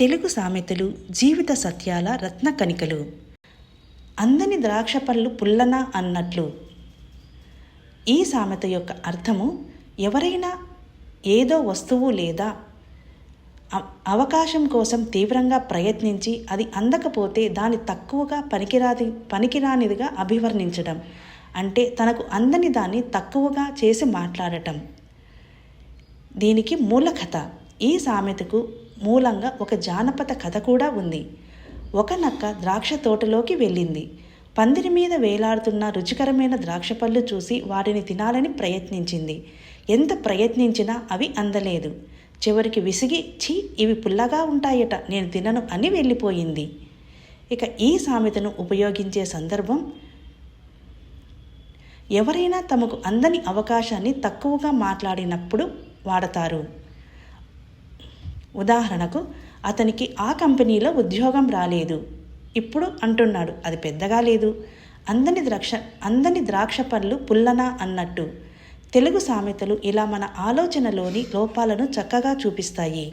తెలుగు సామెతలు జీవిత సత్యాల రత్న కణికలు. అందని ద్రాక్ష పళ్ళు పుల్లన అన్నట్లు. ఈ సామెత యొక్క అర్థము ఎవరైనా ఏదో వస్తువు లేదా అవకాశం కోసం తీవ్రంగా ప్రయత్నించి అది అందకపోతే దాని తక్కువగా పనికిరాది పనికిరానిదిగా అభివర్ణించడం అంటే తనకు అందని దాన్ని తక్కువగా చేసి మాట్లాడటం. దీనికి మూల కథ ఈ సామెతకు మూలంగా ఒక జానపద కథ కూడా ఉంది. ఒక నక్క ద్రాక్ష తోటలోకి వెళ్ళింది. పందిరి మీద వేలాడుతున్న రుచికరమైన ద్రాక్ష పళ్ళు చూసి వాటిని తినాలని ప్రయత్నించింది. ఎంత ప్రయత్నించినా అవి అందలేదు. చివరికి విసిగి ఛీ ఇవి పుల్లగా ఉంటాయట నేను తినను అని వెళ్ళిపోయింది. ఇక ఈ సామెతను ఉపయోగించే సందర్భం ఎవరైనా తమకు అందని అవకాశాన్ని తక్కువగా మాట్లాడినప్పుడు వాడతారు. ఉదాహరణకు అతనికి ఆ కంపెనీలో ఉద్యోగం రాలేదు. ఇప్పుడు అంటున్నాడు అది పెద్దగా లేదు. అందని ద్రాక్ష అందని ద్రాక్ష పళ్ళు పుల్లన అన్నట్టు. తెలుగు సామెతలు ఇలా మన ఆలోచనలోని లోపాలను చక్కగా చూపిస్తాయి.